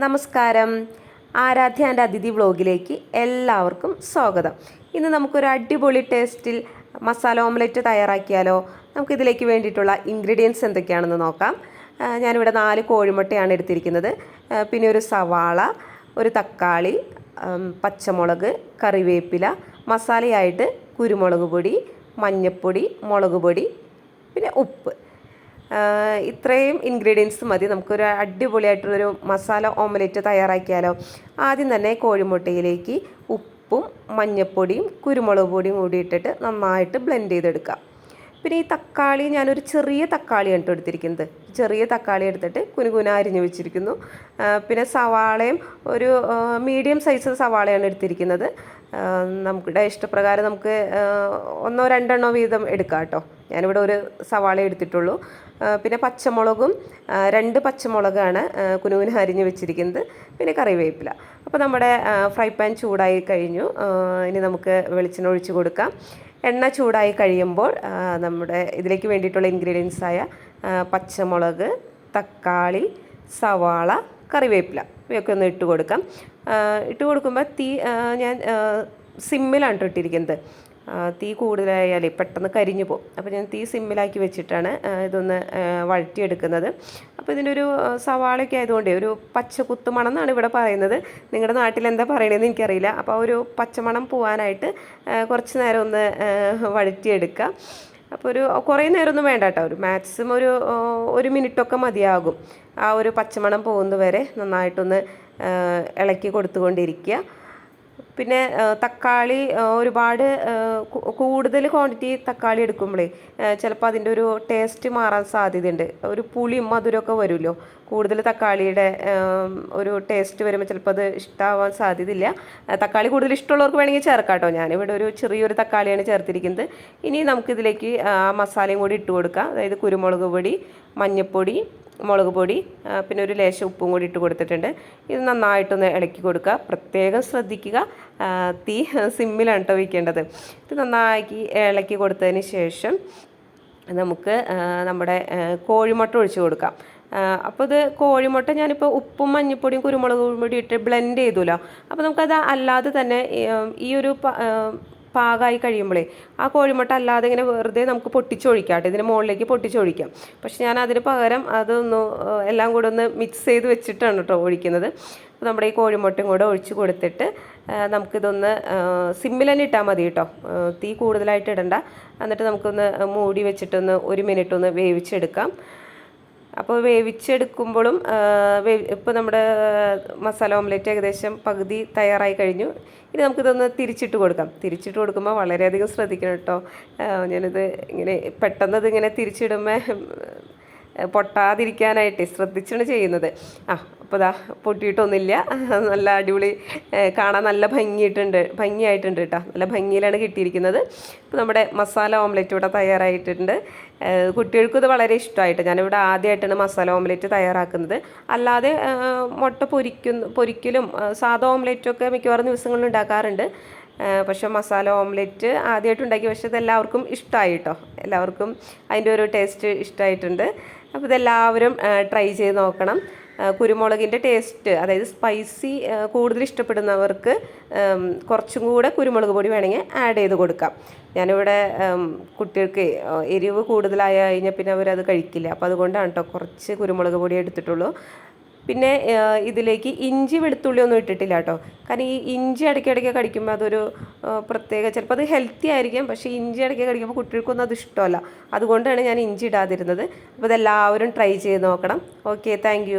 നമസ്കാരം. ആരാധ്യ ആൻഡ് അതിഥി വ്ലോഗിലേക്ക് എല്ലാവർക്കും സ്വാഗതം. ഇന്ന് നമുക്കൊരു അടിപൊളി ടേസ്റ്റിൽ മസാല ഓംലെറ്റ് തയ്യാറാക്കിയാലോ? നമുക്കിതിലേക്ക് വേണ്ടിയിട്ടുള്ള ഇൻഗ്രീഡിയൻസ് എന്തൊക്കെയാണെന്ന് നോക്കാം. ഞാനിവിടെ നാല് കോഴിമുട്ടയാണ് എടുത്തിരിക്കുന്നത്. പിന്നെ ഒരു സവാള ഒരു തക്കാളി പച്ചമുളക് കറിവേപ്പില മസാലയായിട്ട് കുരുമുളക് പൊടി മഞ്ഞൾപ്പൊടി മുളക് പൊടി പിന്നെ ഉപ്പ്. ഇത്രയും ഇൻഗ്രീഡിയൻസ് മതി. നമുക്കൊരു അടിപൊളിയായിട്ടുള്ളൊരു മസാല ഓംലെറ്റ് തയ്യാറാക്കിയാലോ. ആദ്യം തന്നെ കോഴിമുട്ടയിലേക്ക് ഉപ്പും മഞ്ഞൾപ്പൊടിയും കുരുമുളക് പൊടിയും കൂടി ഇട്ടിട്ട് നന്നായിട്ട് ബ്ലെൻഡ് ചെയ്തെടുക്കാം. പിന്നെ ഈ തക്കാളി ഞാനൊരു ചെറിയ തക്കാളി കേട്ടോ എടുത്തിരിക്കുന്നത്. ചെറിയ തക്കാളി എടുത്തിട്ട് കുനുകുന അരിഞ്ഞു വെച്ചിരിക്കുന്നു. പിന്നെ സവാളയും ഒരു മീഡിയം സൈസ് സവാളയാണ് എടുത്തിരിക്കുന്നത്. നമ്മുടെ ഇഷ്ടപ്രകാരം നമുക്ക് ഒന്നോ രണ്ടെണ്ണോ വീതം എടുക്കാം കേട്ടോ. ഞാനിവിടെ ഒരു സവാള എടുത്തിട്ടുള്ളൂ. പിന്നെ പച്ചമുളകും രണ്ട് പച്ചമുളകാണ് കുനുകുന അരിഞ്ഞു വെച്ചിരിക്കുന്നത്. പിന്നെ കറിവേപ്പില. അപ്പോൾ നമ്മുടെ ഫ്രൈ പാൻ ചൂടായി കഴിഞ്ഞു. ഇനി നമുക്ക് വെളിച്ചെണ്ണ ഒഴിച്ച് കൊടുക്കാം. എണ്ണ ചൂടായി കഴിയുമ്പോൾ നമ്മുടെ ഇതിലേക്ക് വേണ്ടിയിട്ടുള്ള ഇൻഗ്രീഡിയൻസായ പച്ചമുളക് തക്കാളി സവാള കറിവേപ്പില ഇവയൊക്കെ ഒന്ന് ഇട്ട് കൊടുക്കാം. ഇട്ട് കൊടുക്കുമ്പോൾ തീ ഞാൻ സിമ്മിലാണ് ട്ടോ ഇട്ടിരിക്കുന്നത്. തീ കൂടുതലായാലേ പെട്ടെന്ന് കരിഞ്ഞു പോകും. അപ്പോൾ ഞാൻ തീ സിമ്മിലാക്കി വെച്ചിട്ടാണ് ഇതൊന്ന് വഴറ്റിയെടുക്കുന്നത്. അപ്പോൾ ഇതിന്റെ ഒരു ആയതുകൊണ്ട് ഒരു പച്ച കുത്തുമണം എന്നാണ് ഇവിടെ പറയുന്നത്. നിങ്ങളുടെ നാട്ടിൽ എന്താ പറയണതെന്ന് എനിക്കറിയില്ല അപ്പോൾ ഒരു പച്ചമണം പോവാനായിട്ട് കുറച്ച് നേരം ഒന്ന് വഴറ്റിയെടുക്കുക അപ്പോൾ ഒരു കുറേ നേരമൊന്നും വേണ്ട കേട്ടോ ഒരു മാക്സിമം ഒരു ഒരു മിനിറ്റൊക്കെ മതിയാകും. ആ ഒരു പച്ചമണം പോകുന്നത് വരെ നന്നായിട്ടൊന്ന് ഇളക്കി കൊടുത്തുകൊണ്ടിരിക്കുക. പിന്നെ തക്കാളി ഒരുപാട് കൂടുതൽ ക്വാണ്ടിറ്റി തക്കാളി എടുക്കുമ്പോഴേ ചിലപ്പോൾ അതിന്റെ ഒരു ടേസ്റ്റ് മാറാൻ സാധ്യതയുണ്ട്. ഒരു പുളിയും മധുരമൊക്കെ വരുമല്ലോ കൂടുതൽ തക്കാളിയുടെ ഒരു ടേസ്റ്റ് വരുമ്പോൾ ചിലപ്പോൾ അത് ഇഷ്ടമാവാൻ സാധ്യതയില്ല. തക്കാളി കൂടുതൽ ഇഷ്ടമുള്ളവർക്ക് വേണമെങ്കിൽ ചേർക്കാം കേട്ടോ. ഞാനിവിടെ ഒരു ചെറിയൊരു തക്കാളിയാണ് ചേർത്തിരിക്കുന്നത്. ഇനി നമുക്കിതിലേക്ക് മസാലയും കൂടി ഇട്ട് കൊടുക്കാം. അതായത് കുരുമുളക് പൊടി മഞ്ഞൾപ്പൊടി മുളക് പൊടി പിന്നെ ഒരു ലേശം ഉപ്പും കൂടി ഇട്ട് കൊടുത്തിട്ടുണ്ട്. ഇത് നന്നായിട്ടൊന്ന് ഇളക്കി കൊടുക്കുക. പ്രത്യേകം ശ്രദ്ധിക്കുക. തീ സിമ്മിലാണ് കേട്ടോ വയ്ക്കേണ്ടത് ഇത് നന്നാക്കി ഇളക്കി കൊടുത്തതിന് ശേഷം നമുക്ക് നമ്മുടെ കോഴിമുട്ട ഒഴിച്ച് കൊടുക്കാം. അപ്പോൾ ഇത് കോഴിമുട്ട ഞാനിപ്പോൾ ഉപ്പും മഞ്ഞൾപ്പൊടിയും കുരുമുളക് പൊടിയും ഇട്ട് ബ്ലെൻഡ് ചെയ്തുല്ലോ. അപ്പോൾ നമുക്കത് അല്ലാതെ തന്നെ ഈ, ഒരു പാകമായി കഴിയുമ്പോഴേ ആ കോഴിമുട്ട അല്ലാതെ ഇങ്ങനെ വെറുതെ നമുക്ക് പൊട്ടിച്ചൊഴിക്കാം കേട്ടോ ഇതിന് മുകളിലേക്ക് പൊട്ടിച്ചൊഴിക്കാം. പക്ഷെ ഞാൻ അതിന് പകരം അതൊന്ന് എല്ലാം കൂടെ ഒന്ന് മിക്സ് ചെയ്ത് വെച്ചിട്ടാണ് കേട്ടോ ഒഴിക്കുന്നത്. നമ്മുടെ ഈ കോഴിമുട്ടയും കൂടെ ഒഴിച്ച് കൊടുത്തിട്ട് നമുക്കിതൊന്ന് സിമ്മിൽ തന്നെ ഇട്ടാൽ മതി കേട്ടോ തീ കൂടുതലായിട്ട് ഇടണ്ട. എന്നിട്ട് നമുക്കൊന്ന് മൂടി വെച്ചിട്ടൊന്ന് ഒരു മിനിറ്റ് ഒന്ന് വേവിച്ചെടുക്കാം. അപ്പോൾ വേവിച്ചെടുക്കുമ്പോഴും ഇപ്പോൾ നമ്മുടെ മസാല ഓംലെറ്റ് ഏകദേശം പകുതി തയ്യാറായി കഴിഞ്ഞു. ഇനി നമുക്കിതൊന്ന് തിരിച്ചിട്ട് കൊടുക്കാം. തിരിച്ചിട്ട് കൊടുക്കുമ്പോൾ വളരെയധികം ശ്രദ്ധിക്കണം കേട്ടോ. ഞാനിത് ഇങ്ങനെ പെട്ടെന്ന് ഇതിങ്ങനെ തിരിച്ചിടുമ്പോൾ പൊട്ടാതിരിക്കാനായിട്ട് ശ്രദ്ധിച്ചാണ് ചെയ്യുന്നത്. ആ അപ്പോൾ ഇതാ പൊട്ടിയിട്ടൊന്നുമില്ല. നല്ല അടിപൊളി കാണാൻ നല്ല ഭംഗിയിട്ടുണ്ട്. ഭംഗിയായിട്ടുണ്ട് കേട്ടോ. നല്ല ഭംഗിയിലാണ് കിട്ടിയിരിക്കുന്നത്. ഇപ്പോൾ നമ്മുടെ മസാല ഓംലെറ്റ് ഇവിടെ തയ്യാറായിട്ടുണ്ട്. കുട്ടികൾക്കും ഇത് വളരെ ഇഷ്ടമായിട്ട്. ഞാനിവിടെ ആദ്യമായിട്ടാണ് മസാല ഓംലെറ്റ് തയ്യാറാക്കുന്നത്. അല്ലാതെ മുട്ട പൊരിക്കുന്ന പൊരിക്കലും സാധാ ഓംലെറ്റൊക്കെ മിക്കവാറും ദിവസങ്ങളിൽ ഉണ്ടാക്കാറുണ്ട്. പക്ഷെ മസാല ഓംലെറ്റ് ആദ്യമായിട്ട് ഉണ്ടാക്കി. പക്ഷെ ഇത് എല്ലാവർക്കും ഇഷ്ടമായി എല്ലാവർക്കും അതിന്റെ ഒരു ടേസ്റ്റ് ഇഷ്ടമായിട്ടുണ്ട്. അപ്പോൾ ഇതെല്ലാവരും ട്രൈ ചെയ്ത് നോക്കണം. കുരുമുളകിന്റെ ടേസ്റ്റ് അതായത് സ്പൈസി കൂടുതൽ ഇഷ്ടപ്പെടുന്നവർക്ക് കുറച്ചും കൂടെ കുരുമുളക് പൊടി വേണമെങ്കിൽ ആഡ് ചെയ്ത് കൊടുക്കാം. ഞാനിവിടെ കുട്ടികൾക്ക് എരിവ് കൂടുതലായി കഴിഞ്ഞാൽ പിന്നെ അവരത് കഴിക്കില്ല. അപ്പോൾ അതുകൊണ്ടാണ് കേട്ടോ കുറച്ച് കുരുമുളക് പൊടി എടുത്തിട്ടുള്ളൂ. പിന്നെ ഇതിലേക്ക് ഇഞ്ചി വെളുത്തുള്ളി ഒന്നും ഇട്ടിട്ടില്ല കേട്ടോ കാരണം ഈ ഇഞ്ചി ഇടയ്ക്കിടയ്ക്ക് കടിക്കുമ്പോൾ അതൊരു പ്രത്യേക ചിലപ്പോൾ അത് ഹെൽത്തി ആയിരിക്കും. പക്ഷേ ഇഞ്ചി ഇടയ്ക്ക് കടിക്കുമ്പോൾ കുട്ടികൾക്കൊന്നും അത് ഇഷ്ടമല്ല. അതുകൊണ്ടാണ് ഞാൻ ഇഞ്ചി ഇടാതിരുന്നത്. അപ്പോൾ ഇതെല്ലാവരും ട്രൈ ചെയ്ത് നോക്കണം. Okay thank